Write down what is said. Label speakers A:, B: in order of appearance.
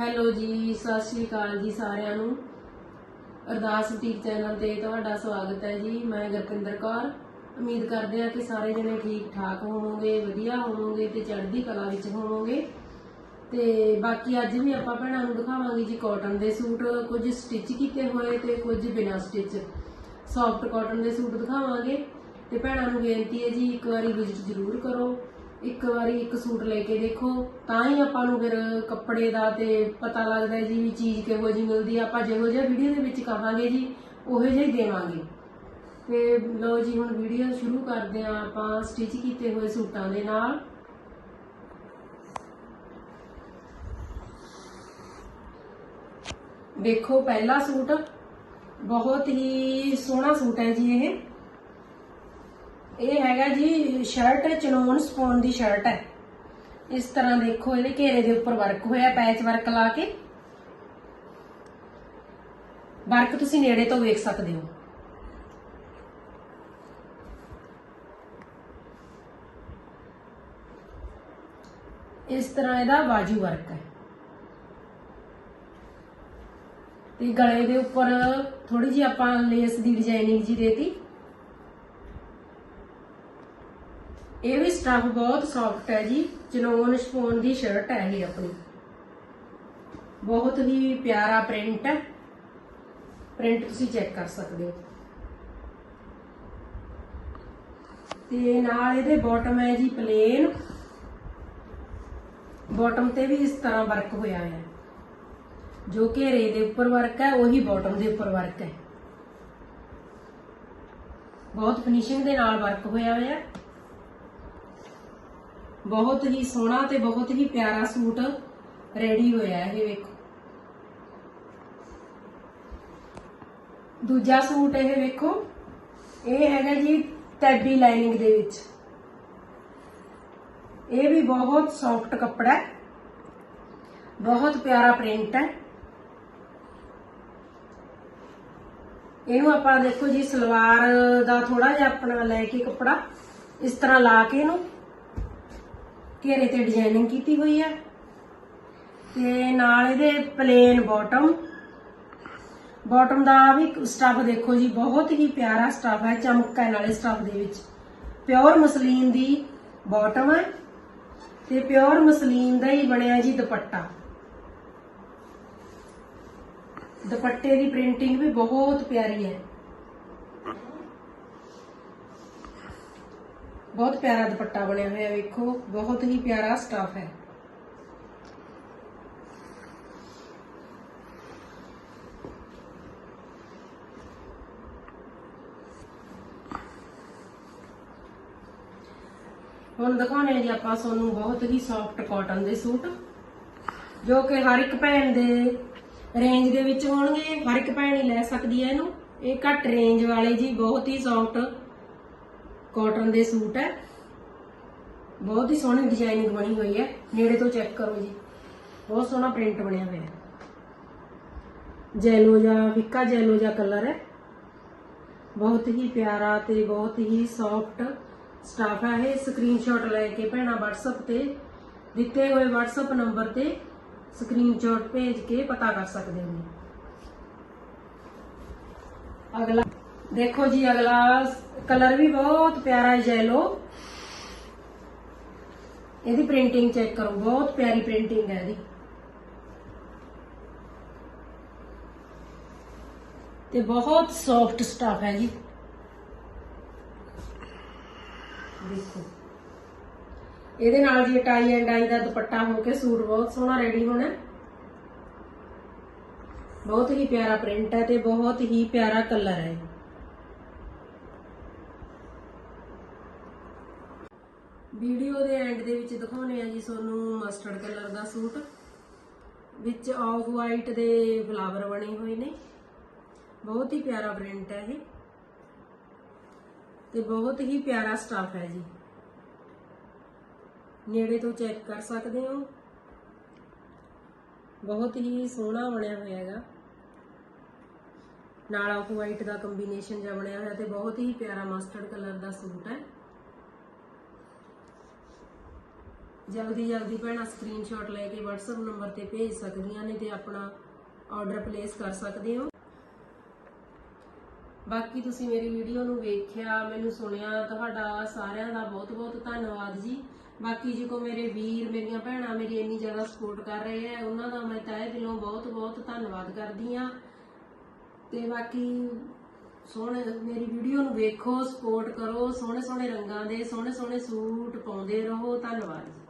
A: Hello ਜੀ, ਸਤਿ ਸ਼੍ਰੀ ਅਕਾਲ ਜੀ ਸਾਰਿਆਂ ਨੂੰ। ਅਰਦਾਸ ਬੁਟੀਕ ਚੈਨਲ ਤੇ ਤੁਹਾਡਾ ਸਵਾਗਤ ਹੈ ਜੀ। ਮੈਂ ਗੁਰਪਿੰਦਰ ਕੌਰ। ਉਮੀਦ ਕਰਦੇ ਹਾਂ ਕਿ ਸਾਰੇ ਜਣੇ ਠੀਕ ਠਾਕ ਹੋਵੋਗੇ, ਵਧੀਆ ਹੋਵੋਗੇ ਤੇ ਚੜ੍ਹਦੀ ਕਲਾ ਵਿੱਚ ਹੋਵੋਗੇ। ਤੇ ਬਾਕੀ ਅੱਜ ਵੀ ਆਪਾਂ ਭੈਣਾਂ ਨੂੰ ਦਿਖਾਵਾਂਗੇ ਜੀ ਕਾਟਨ ਦੇ ਸੂਟ। ਕੁਝ ਸਟਿਚ ਕੀਤੇ ਹੋਏ ਤੇ ਕੁਝ ਬਿਨਾਂ ਸਟਿਚ ਸੌਫਟ ਕਾਟਨ ਦੇ ਸੂਟ ਦਿਖਾਵਾਂਗੇ। ਤੇ ਭੈਣਾਂ ਨੂੰ ਬੇਨਤੀ ਹੈ ਜੀ, ਇੱਕ ਵਾਰੀ ਵਿਜ਼ਿਟ ਜ਼ਰੂਰ ਕਰੋ। ਇੱਕ ਵਾਰੀ ਇੱਕ ਸੂਟ ਲੈ ਕੇ ਦੇਖੋ, ਤਾਂ ਹੀ ਆਪਾਂ ਨੂੰ ਫਿਰ ਕੱਪੜੇ ਦਾ ਤੇ ਪਤਾ ਲੱਗਦਾ ਜੀ ਵੀ ਚੀਜ਼ ਕਿਹੋ ਜਿਹੀ ਮਿਲਦੀ ਆ ਆਪਾਂ ਜਿਹੋ ਜਿਹਾ ਵੀਡੀਓ ਦੇ ਵਿੱਚ ਕਹਾਂਗੇ ਜੀ, ਉਹੋ ਜਿਹਾ ਹੀ ਦੇਵਾਂਗੇ। ਤੇ ਲਓ ਜੀ, ਹੁਣ ਵੀਡੀਓ ਸ਼ੁਰੂ ਕਰਦੇ ਹਾਂ ਆਪਾਂ ਸਟਿਚ ਕੀਤੇ ਹੋਏ ਸੂਟਾਂ ਦੇ ਨਾਲ। ਦੇਖੋ, ਪਹਿਲਾ ਸੂਟ ਬਹੁਤ ਹੀ ਸੋਹਣਾ ਸੂਟ ਹੈ ਜੀ ਇਹ। ਇਹ ਹੈਗਾ ਜੀ ਸ਼ਰਟ ਚਨੋਨ ਸਪੌਨ ਦੀ ਸ਼ਰਟ ਹੈ। ਇਸ ਤਰ੍ਹਾਂ ਦੇਖੋ ਇਹਦੇ ਘੇਰੇ ਦੇ ਉੱਪਰ ਵਰਕ ਹੋਇਆ ਪੈਚ ਵਰਕ ਲਾ ਕੇ। ਵਰਕ ਤੁਸੀਂ ਨੇੜੇ ਤੋਂ ਵੇਖ ਸਕਦੇ ਹੋ। ਇਸ ਤਰ੍ਹਾਂ ਇਹਦਾ ਬਾਜੂ ਵਰਕ ਹੈ। ਤੇ ਗਲੇ ਦੇ ਉੱਪਰ ਥੋੜੀ ਜਿਹੀ ਆਪਾਂ ਲੇਸ ਦੀ ਡਿਜ਼ਾਈਨਿੰਗ ਜੀ ਦੇਤੀ। ਇਹ ਵੀ ਸਟੱਫ ਬਹੁਤ ਸੌਫਟ ਹੈ ਜੀ ਚਨੋਨ ਸਪੌਨ ਦੀ ਸ਼ਰਟ ਹੈ ਇਹ ਆਪਣੀ। ਬਹੁਤ ਹੀ ਪਿਆਰਾ ਪ੍ਰਿੰਟ ਹੈ। ਪ੍ਰਿੰਟ ਤੁਸੀਂ ਚੈੱਕ ਕਰ ਸਕਦੇ ਹੋ। ਤੇ ਨਾਲ ਇਹਦੇ ਬਾਟਮ ਹੈ ਜੀ ਪਲੇਨ ਬਾਟਮ ਤੇ ਵੀ ਇਸ ਤਰ੍ਹਾਂ ਵਰਕ ਹੋਇਆ ਹੈ ਜੋ ਘੇਰੇ ਦੇ ਉੱਪਰ ਵਰਕ ਹੈ, ਉਹੀ ਬਾਟਮ ਦੇ ਉੱਪਰ ਵਰਕ ਹੈ। ਬਹੁਤ ਫਿਨਿਸ਼ਿੰਗ ਦੇ ਨਾਲ ਵਰਕ ਹੋਇਆ ਹੋਇਆ। ਹੈ ਬਹੁਤ ਹੀ ਸੋਹਣਾ ਤੇ ਬਹੁਤ ਹੀ ਪਿਆਰਾ ਸੂਟ ਰੈਡੀ ਹੋਇਆ ਇਹ ਵੇਖੋ। ਦੂਜਾ ਸੂਟ ਇਹ ਵੇਖੋ, ਇਹ ਹੈਗਾ ਜੀ ਟੈਬੀ ਲਾਈਨਿੰਗ ਦੇ ਵਿੱਚ। ਇਹ ਵੀ ਬਹੁਤ ਸੌਫਟ ਕੱਪੜਾ ਹੈ, ਬਹੁਤ ਪਿਆਰਾ ਪ੍ਰਿੰਟ ਹੈ। ਇਹਨੂੰ ਆਪਾਂ ਦੇਖੋ ਜੀ, ਸਲਵਾਰ ਦਾ ਥੋੜਾ ਜਿਹਾ ਆਪਣਾ ਲੈ ਕੇ ਕੱਪੜਾ ਇਸ ਤਰ੍ਹਾਂ ਲਾ ਕੇ ਇਹਨੂੰ ਘੇਰੇ ਤੇ ਡਿਜ਼ਾਈਨਿੰਗ ਕੀਤੀ ਹੋਈ ਹੈ ਤੇ ਨਾਲ ਇਹਦੇ ਪਲੇਨ ਬਾਟਮ ਬਾਟਮ ਦਾ ਵੀ ਸਟਫ ਦੇਖੋ ਜੀ, ਬਹੁਤ ਹੀ ਪਿਆਰਾ ਸਟਫ ਹੈ ਚਮਕ ਹੈ ਨਾਲੇ ਸਟਫ ਦੇ ਵਿੱਚ। ਪਿਓਰ ਮਸਲੀਨ ਦੀ ਬਾਟਮ ਹੈ ਤੇ ਪਿਓਰ ਮਸਲੀਨ ਦਾ ਹੀ ਬਣਿਆ ਜੀ ਦੁਪੱਟਾ। ਦੁਪੱਟੇ ਦੀ ਪ੍ਰਿੰਟਿੰਗ ਵੀ ਬਹੁਤ ਪਿਆਰੀ ਹੈ। ਬਹੁਤ ਪਿਆਰਾ ਦੁਪੱਟਾ ਬਣਿਆ ਹੋਇਆ ਵੇਖੋ, ਬਹੁਤ ਹੀ ਪਿਆਰਾ ਸਟਾਫ ਹੈ। ਹੁਣ ਦਿਖਾਉਣੇ ਜੀ ਆਪਾਂ ਤੁਹਾਨੂੰ ਬਹੁਤ ਹੀ ਸੌਫਟ ਕਾਟਨ ਦੇ ਸੂਟ, ਜੋ ਕਿ ਹਰ ਇੱਕ ਭੈਣ ਦੇ ਰੇਂਜ ਦੇ ਵਿੱਚ ਹੋਣਗੇ, ਹਰ ਇੱਕ ਭੈਣ ਹੀ ਲੈ ਸਕਦੀ ਹੈ ਇਹਨੂੰ। ਇਹ ਘੱਟ ਰੇਂਜ ਵਾਲੇ ਜੀ, ਬਹੁਤ ਹੀ ਸੌਫਟ ਕਾਟਨ ਦੇ ਸੂਟ ਹੈ। ਬਹੁਤ ਹੀ ਸੋਹਣੀ ਡਿਜ਼ਾਈਨਿੰਗ ਬਣੀ ਹੋਈ ਹੈ। ਨੇੜੇ ਤੋਂ ਚੈੱਕ ਕਰੋ ਜੀ। ਬਹੁਤ ਸੋਹਣਾ ਪ੍ਰਿੰਟ ਬਣਿਆ ਹੋਇਆ ਹੈ। ਜੈਲੋ ਜਾਂ ਫਿੱਕਾ ਜੈਲੋ ਜਾਂ ਕਲਰ ਹੈ। ਬਹੁਤ ਹੀ ਪਿਆਰਾ ਤੇ ਬਹੁਤ ਹੀ ਸੌਫਟ ਸਟਾਫ ਹੈ। ਇਹ ਸਕਰੀਨਸ਼ਾਟ ਲੈ ਕੇ ਭੈਣਾ WhatsApp ਤੇ ਦਿੱਤੇ ਹੋਏ WhatsApp ਨੰਬਰ ਤੇ ਸਕਰੀਨਸ਼ਾਟ ਭੇਜ ਕੇ ਪਤਾ ਕਰ ਸਕਦੇ ਹੋ ਅਗਲਾ ਦੇਖੋ ਜੀ, ਅਗਲਾ ਕਲਰ ਵੀ ਬਹੁਤ ਪਿਆਰਾ ਜੈਲੋ ਇਹਦੀ ਪ੍ਰਿੰਟਿੰਗ ਚੈੱਕ ਕਰੋ, ਬਹੁਤ ਪਿਆਰੀ ਪ੍ਰਿੰਟਿੰਗ ਹੈ ਇਹਦੀ। ਤੇ ਬਹੁਤ ਸੌਫਟ ਸਟਫ ਹੈ ਜੀ। ਦੇਖੋ। ਇਹਦੇ ਨਾਲ ਜੀ ਟਾਈ ਐਂਡ ਆਈ ਦਾ ਦੁਪੱਟਾ ਹੋ ਕੇ ਸੂਟ ਬਹੁਤ ਸੋਹਣਾ ਰੈਡੀ ਹੋਣਾ। ਬਹੁਤ ਹੀ ਪਿਆਰਾ ਪ੍ਰਿੰਟ ਹੈ ਤੇ ਬਹੁਤ ਹੀ ਪਿਆਰਾ ਕਲਰ ਹੈ। ਵੀਡੀਓ ਦੇ ਐਂਡ ਦੇ ਵਿੱਚ ਦਿਖਾਉਣੇ ਆ ਜੀ ਤੁਹਾਨੂੰ ਮਸਟਰਡ ਕਲਰ ਦਾ ਸੂਟ, ਵਿੱਚ ਆਫ ਵਾਈਟ ਦੇ ਫਲਾਵਰ ਬਣੇ ਹੋਏ ਨੇ। ਬਹੁਤ ਹੀ ਪਿਆਰਾ ਪ੍ਰਿੰਟ ਹੈ ਇਹ। ਤੇ ਬਹੁਤ ਹੀ ਪਿਆਰਾ ਸਟਾਫ ਹੈ ਜੀ। ਨੇੜੇ ਤੋਂ ਚੈੱਕ ਕਰ ਸਕਦੇ ਹੋ। ਬਹੁਤ ਹੀ ਸੋਹਣਾ ਬਣਿਆ ਹੋਇਆ ਹੈਗਾ। ਨਾਲ ਆਫ ਵਾਈਟ ਦਾ ਕੰਬੀਨੇਸ਼ਨ ਜਿਹਾ ਬਣਿਆ ਹੋਇਆ ਤੇ ਬਹੁਤ ਹੀ ਪਿਆਰਾ ਮਸਟਰਡ ਕਲਰ ਦਾ ਸੂਟ ਹੈ। ਜਲਦੀ ਜਲਦੀ ਭੈਣਾਂ ਸਕਰੀਨਸ਼ਾਟ ਲੈ ਕੇ WhatsApp ਨੰਬਰ ਤੇ ਭੇਜ ਸਕਦੀਆਂ ਨੇ ਤੇ ਆਪਣਾ ਆਰਡਰ ਪਲੇਸ ਕਰ ਸਕਦੇ ਹੋ। ਬਾਕੀ ਤੁਸੀਂ ਮੇਰੀ ਵੀਡੀਓ ਨੂੰ ਵੇਖਿਆ, ਮੈਨੂੰ ਸੁਣਿਆ, ਤੁਹਾਡਾ ਸਾਰਿਆਂ ਦਾ ਬਹੁਤ-ਬਹੁਤ ਧੰਨਵਾਦ ਜੀ। ਬਾਕੀ ਜੇ ਕੋ ਮੇਰੇ ਵੀਰ, ਮੇਰੀਆਂ ਭੈਣਾਂ ਮੇਰੀ ਇੰਨੀ ਜ਼ਿਆਦਾ ਸਪੋਰਟ ਕਰ ਰਹੇ ਆ ਉਹਨਾਂ ਦਾ ਮੈਂ ਤਹਿ ਦਿਲੋਂ ਬਹੁਤ-ਬਹੁਤ ਧੰਨਵਾਦ ਕਰਦੀ ਆ ਤੇ ਬਾਕੀ ਸੋਹਣੇ, ਮੇਰੀ ਵੀਡੀਓ ਨੂੰ ਵੇਖੋ ਸਪੋਰਟ ਕਰੋ, ਸੋਹਣੇ ਸੋਹਣੇ ਰੰਗਾਂ ਦੇ, ਸੋਹਣੇ ਸੋਹਣੇ ਸੂਟ ਪਾਉਂਦੇ ਰਹੋ। ਧੰਨਵਾਦ ਜੀ।